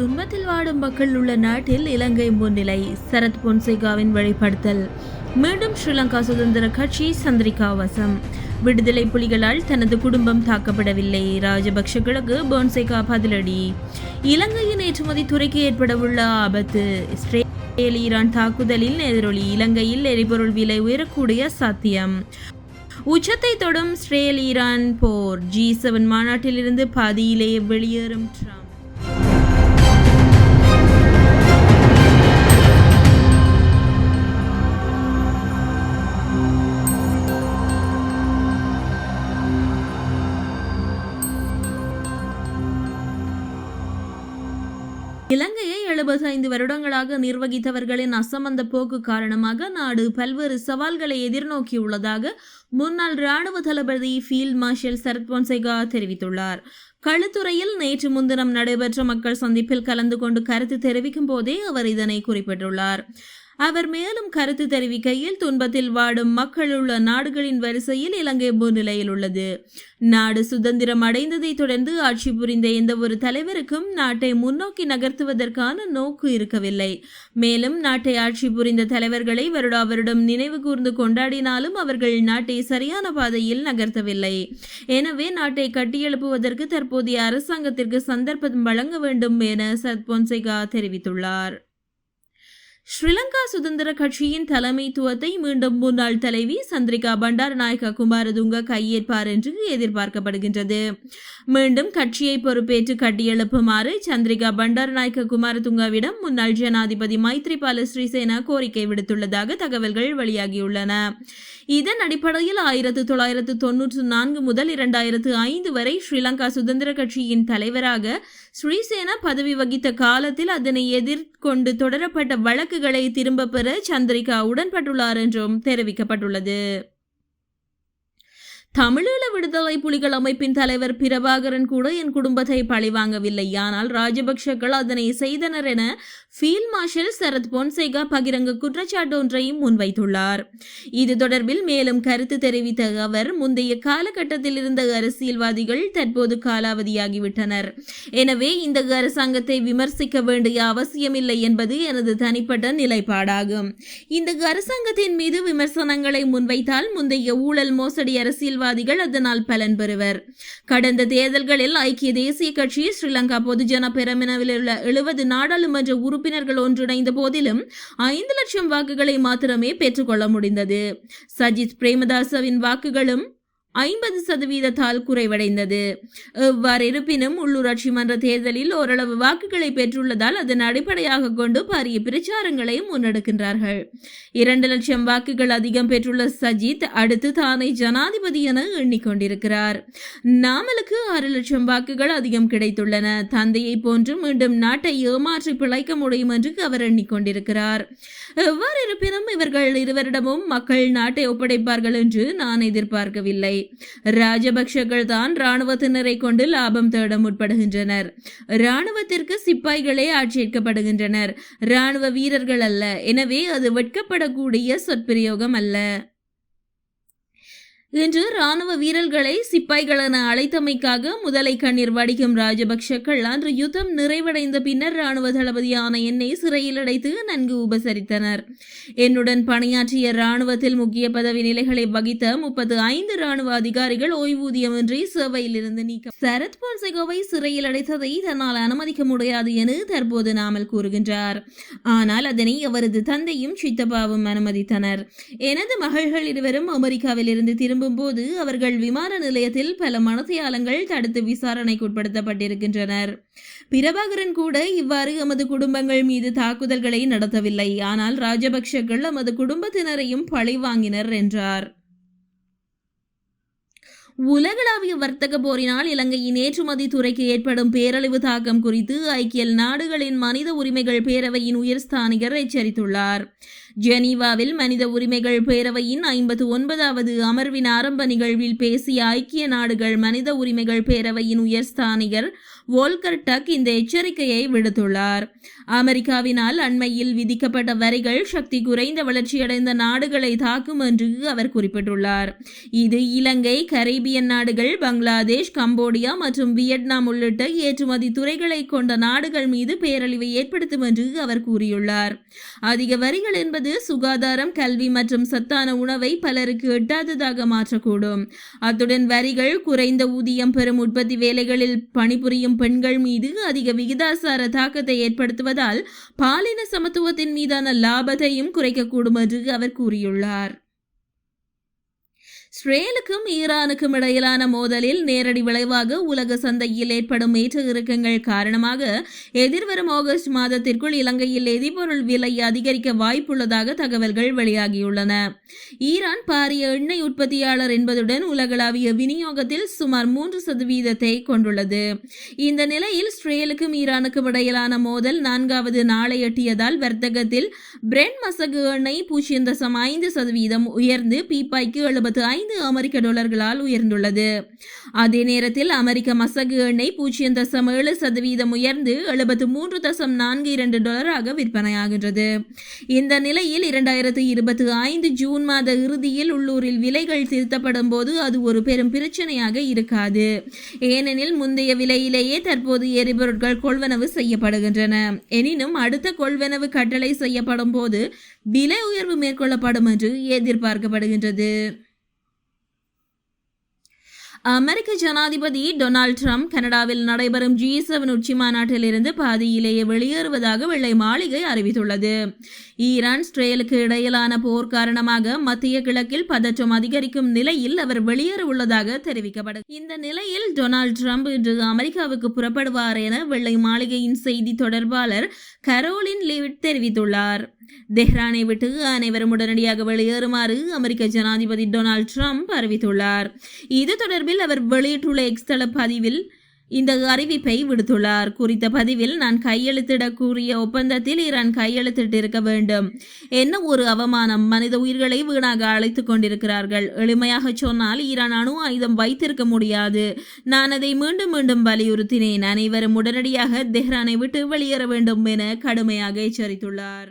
துன்பத்தில் வாடும் மக்கள் உள்ள நாட்டில் இலங்கை முன்னிலை. சரத் பொன்சேகாவின் வழிபடுத்தல். மீண்டும் ஸ்ரீலங்கா சுதந்திர கட்சி சந்திரிகா வசம். விடுதலை புலிகளால் தனது குடும்பம் தாக்கப்படவில்லை. ராஜபக்ஷகளுக்கு பொன்சேகா பதிலடி. இலங்கையின் ஏற்றுமதி துறைக்கு ஏற்படவுள்ள ஆபத்து. இஸ்ரேல் ஈரான் தாக்குதலில் எதிரொலி. இலங்கையில் எரிபொருள் விலை உயரக்கூடிய சாத்தியம். உச்சத்தை தொடும் இஸ்ரேல் ஈரான் போர். ஜி செவன் மாநாட்டிலிருந்து பாதியிலேயே வெளியேறும் ட்ரம்ப். இலங்கையை எழுபத்தைந்து வருடங்களாக நிர்வகித்தவர்களின் அசமந்த போக்கு காரணமாக நாடு பல்வேறு சவால்களை எதிர்நோக்கியுள்ளதாக முன்னாள் ராணுவ தளபதி ஃபீல்ட் மார்ஷல் சரத் பொன்சேகா தெரிவித்துள்ளார். களுத்துறையில் நேற்று முன்தினம் நடைபெற்ற மக்கள் சந்திப்பில் கலந்து கொண்டு கருத்து தெரிவிக்கும் போதே அவர் இதனை குறிப்பிட்டுள்ளார். அவர் மேலும் கருத்து தெரிவிக்கையில் துன்பத்தில் வாடும் மக்கள் உள்ள நாடுகளின் வரிசையில் இலங்கை முன்னிலையில் உள்ளது. நாடு சுதந்திரம் அடைந்ததை தொடர்ந்து ஆட்சி புரிந்த எந்த ஒரு தலைவருக்கும் நாட்டை முன்னோக்கி நகர்த்துவதற்கான நோக்கு இருக்கவில்லை. மேலும் நாட்டை ஆட்சி புரிந்த தலைவர்களை வருடா வருடம் நினைவு கூர்ந்து கொண்டாடினாலும் அவர்கள் நாட்டை சரியான பாதையில் நகர்த்தவில்லை. எனவே நாட்டை கட்டியெழுப்புவதற்கு தற்போதைய அரசாங்கத்திற்கு சந்தர்ப்பம் வழங்க வேண்டும் என சத் பொன்சேகா தெரிவித்துள்ளார். ஸ்ரீலங்கா சுதந்திர கட்சியின் தலைமைத்துவத்தை மீண்டும் முன்னாள் தலைவி சந்திரிகா பண்டாரநாயக்க குமாரதுங்க கையேற்பார் என்று எதிர்பார்க்கப்படுகின்றது. மீண்டும் கட்சியை பொறுப்பேற்று கட்டியெழுப்புமாறு சந்திரிகா பண்டாரநாயக்க குமாரதுங்கவிடம் முன்னாள் ஜனாதிபதி மைத்ரிபால ஸ்ரீசேனா கோரிக்கை விடுத்துள்ளதாக தகவல்கள் வெளியாகியுள்ளன. இதன் அடிப்படையில் ஆயிரத்து தொள்ளாயிரத்து தொன்னூற்று நான்கு முதல் இரண்டாயிரத்து ஐந்து வரை ஸ்ரீலங்கா சுதந்திர கட்சியின் தலைவராக ஸ்ரீசேனா பதவி வகித்த காலத்தில் அதனை எதிர்கொண்டு தொடரப்பட்ட வழக்கு வாக்குகளை திரும்ப பெற சந்திரிகா உடன்பட்டுள்ளார் என்றும் தெரிவிக்கப்பட்டுள்ளது. தமிழீழ விடுதலை புலிகள் அமைப்பின் தலைவர் பிரபாகரன் கூட என் குடும்பத்தை பழிவாங்கவில்லை. ஆனால் ராஜபக்ஷக்கள் அதனை செய்தனர் என ஃபீல்ட் மார்ஷல் சரத் பொன்சேகா பகிரங்க குற்றச்சாட்டு ஒன்றையும் முன்வைத்துள்ளார். இது தொடர்பில் மேலும் கருத்து தெரிவித்த அவர் முந்தைய காலகட்டத்தில் இருந்த அரசியல்வாதிகள் தற்போது காலாவதியாகிவிட்டனர். எனவே இந்த அரசாங்கத்தை விமர்சிக்க வேண்டிய அவசியமில்லை என்பது எனது தனிப்பட்ட நிலைப்பாடாகும். இந்த அரசாங்கத்தின் மீது விமர்சனங்களை முன்வைத்தால் முந்தைய ஊழல் மோசடி அரசியல்வாதிகள் அதனால் பலன் பெறுவர். கடந்த தேர்தல்களில் ஐக்கிய தேசிய கட்சி ஸ்ரீலங்கா பொதுஜன பெரமினவில் உள்ள எழுபது நாடாளுமன்ற உறுப்பினர்கள் ஒன்றிணைந்த போதிலும் ஐந்து லட்சம் வாக்குகளை மாத்திரமே பெற்றுக்கொள்ள முடிந்தது. சஜித் பிரேமதாசவின் வாக்குகளும் ஐம்பது சதவீதத்தால் குறைவடைந்தது. எவ்வாறு இருப்பினும் உள்ளூராட்சி மன்ற தேர்தலில் ஓரளவு வாக்குகளை பெற்றுள்ளதால் அதன் அடிப்படையாக கொண்டு பாரிய பிரச்சாரங்களை முன்னெடுக்கின்றார்கள். இரண்டு லட்சம் வாக்குகள் அதிகம் பெற்றுள்ள சஜித் அடுத்து தானே ஜனாதிபதி என எண்ணிக்கொண்டிருக்கிறார். நாமலுக்கு ஆறு லட்சம் வாக்குகள் அதிகம் கிடைத்துள்ளன. தந்தையை போன்று மீண்டும் நாட்டை ஏமாற்றி பிழைக்க முடியும் என்று அவர் எண்ணிக்கொண்டிருக்கிறார். எவ்வாறு இருப்பினும் இவர்கள் இருவரிடமும் மக்கள் நாட்டை ஒப்படைப்பார்கள் என்று நான் எதிர்பார்க்கவில்லை. ராஜபக்ஷர்கள் தான் இராணுவத்தினரை கொண்டு லாபம் தேட முற்படுகின்றனர். இராணுவத்திற்கு சிப்பாய்களே ஆட்சேர்க்கப்படுகின்றனர். இராணுவ வீரர்கள் அல்ல. எனவே அது வெட்கப்படக்கூடிய சொற்பிரயோகம் அல்ல. இன்று ராணுவ வீரர்களை சிப்பாய்கள் என அழைத்தமைக்காக முதலை கண்ணீர் வடிக்கும் ராஜபக்ஷக்கள் அன்று யுத்தம் நிறைவடைந்த பின்னர் ராணுவ தளபதியான என்னை சிறையில் அடைத்து நன்கு உபசரித்தனர். என்னுடன் பணியாற்றிய ராணுவத்தில் முக்கிய பதவி நிலைகளை வகித்த முப்பத்து ஐந்து ராணுவ அதிகாரிகள் ஓய்வூதியமின்றி சேவையில் இருந்து நீக்க சரத் பொன்சேகோவை சிறையில் அடைத்ததை தன்னால் அனுமதிக்க முடியாது என தற்போது நாமல் கூறுகின்றார். ஆனால் அதனை அவரது தந்தையும் சித்தப்பாவும் அனுமதித்தனர். எனது மகள்கள் இருவரும் அமெரிக்காவில் இருந்து திரும்ப போது அவர்கள் விமான நிலையத்தில் பல மனத்தியாலங்கள் தடுத்து விசாரணைக்கு உட்படுத்தப்பட்டிருக்கின்றனர் பிரபாகரன் கூட இவ்வாறு எமது குடும்பங்கள் மீது தாக்குதல்களை நடத்தவில்லை. ஆனால் ராஜபக்ஷக்கள் எமது குடும்பத்தினரையும் பழி வாங்கினர் என்றார். உலகளாவிய வர்த்தக போரினால் இலங்கையின் ஏற்றுமதி துறைக்கு ஏற்படும் பேரழிவு தாக்கம் குறித்து ஐக்கிய நாடுகளின் மனித உரிமைகள் பேரவையின் உயர்ஸ்தானிகர் எச்சரித்துள்ளார். ஜெனீவாவில் மனித உரிமைகள் பேரவையின் ஐம்பத்து ஒன்பதாவது அமர்வின் ஆரம்ப நிகழ்வில் பேசிய ஐக்கிய நாடுகள் மனித உரிமைகள் பேரவையின் உயர்ஸ்தானிகர் வோல்கர் டக் இந்த எச்சரிக்கையை விடுத்துள்ளார். அமெரிக்காவினால் அண்மையில் விதிக்கப்பட்ட வரிகள் சக்தி குறைந்த வளர்ச்சியடைந்த நாடுகளை தாக்கும் என்று அவர் குறிப்பிட்டுள்ளார். இது இலங்கை கரீபியன் கரீபியன் நாடுகள் பங்களாதேஷ் கம்போடியா மற்றும் வியட்நாம் உள்ளிட்ட ஏற்றுமதி துறைகளை கொண்ட நாடுகள் மீது பேரழிவை ஏற்படுத்தும் என்று அவர் கூறியுள்ளார். அதிக வரிகள் என்பது சுகாதாரம் கல்வி மற்றும் சத்தான உணவை பலருக்கு எட்டாததாக மாற்றக்கூடும். அத்துடன் வரிகள் குறைந்த ஊதியம் பெறும் உற்பத்தி வேலைகளில் பணிபுரியும் பெண்கள் மீது அதிக விகிதாசார தாக்கத்தை ஏற்படுத்துவதால் பாலின சமத்துவத்தின் மீதான லாபத்தையும் குறைக்கக்கூடும் என்று அவர் கூறியுள்ளார். இஸ்ரேலுக்கும் ஈரானுக்கும் இடையிலான மோதலில் நேரடி விளைவாக உலக சந்தையில் ஏற்படும் ஏற்ற இறக்கங்கள் காரணமாக எதிர்வரும் ஆகஸ்ட் மாதத்திற்குள் இலங்கையில் எரிபொருள் விலை அதிகரிக்க வாய்ப்புள்ளதாக தகவல்கள் வெளியாகியுள்ளன. ஈரான் பாரிய எண்ணெய் உற்பத்தியாளர் என்பதுடன் உலகளாவிய விநியோகத்தில் சுமார் மூன்று சதவீதத்தை கொண்டுள்ளது. இந்த நிலையில் இஸ்ரேலுக்கும் ஈரானுக்கும் இடையிலான மோதல் நான்காவது நாளை எட்டியதால் வர்த்தகத்தில் பிரெண்ட் மசகு எண்ணெய் பூஜ்ஜியம் தசம் ஐந்து சதவீதம் உயர்ந்து பீப்பாய்க்கு எழுபத்து ஐந்து அமெரிக்க டாலர்களால் உயர்ந்துள்ளது. அதே நேரத்தில் அமெரிக்க மசகு எண்ணெய் பூஜ்ஜியம் தசம் ஏழு சதவீதம் உயர்ந்து எழுபத்து மூன்று தசம் நான்கு இரண்டு டாலராக விற்பனையாகின்றது. இந்த நிலையில் இரண்டாயிரத்து இருபத்தி ஐந்து ஜூன் மாத இறுதியில் உள்ளூரில் விலைகள் திருத்தப்படும் போது அது ஒரு பெரும் பிரச்சனையாக இருக்காது. ஏனெனில் முந்தைய விலையிலேயே தற்போது எரிபொருட்கள் கொள்வனவு செய்யப்படுகின்றன. எனினும் அடுத்த கொள்வனவு கட்டளை செய்யப்படும் போது விலை உயர்வு மேற்கொள்ளப்படும் என்று எதிர்பார்க்கப்படுகின்றது. அமெரிக்க ஜனாதிபதி டொனால்ட் ட்ரம்ப் கனடாவில் நடைபெறும் ஜி செவன் உச்சி மாநாட்டிலிருந்து பாதியிலேயே வெளியேறுவதாக வெள்ளை மாளிகை அறிவித்துள்ளது. ஈரான் ஸ்ட்ரேலுக்கு இடையிலான போர் காரணமாக மத்திய கிழக்கில் பதற்றம் அதிகரிக்கும் நிலையில் அவர் வெளியேற உள்ளதாக தெரிவிக்கப்படும் இந்த நிலையில் டொனால்ட் ட்ரம்ப் இன்று அமெரிக்காவுக்கு புறப்படுவார் என வெள்ளை மாளிகையின் செய்தி தொடர்பாளர் கரோலின் லிவிட் தெரிவித்துள்ளார். தெஹ்ரானை விட்டு அனைவரும் உடனடியாக வெளியேறுமாறு அமெரிக்க ஜனாதிபதி டொனால்ட் ட்ரம்ப் அறிவித்துள்ளார். இது தொடர்பில் அவர் வெளியிட்டுள்ள எக்ஸ்தள பதிவில் இந்த அறிவிப்பை விடுத்துள்ளார். குறித்த பதிவில் நான் கையெழுத்திடக்கூடிய ஒப்பந்தத்தில் ஈரான் கையெழுத்திட்டிருக்க வேண்டும். என்ன ஒரு அவமானம்? மனித உயிர்களை வீணாக அழைத்துக் கொண்டிருக்கிறார்கள். எளிமையாக சொன்னால் ஈரான் அணு ஆயுதம் வைத்திருக்க முடியாது. நான் அதை மீண்டும் மீண்டும் வலியுறுத்தினேன். அனைவரும் உடனடியாக தெஹ்ரானை விட்டு வெளியேற வேண்டும் என கடுமையாக எச்சரித்துள்ளார்.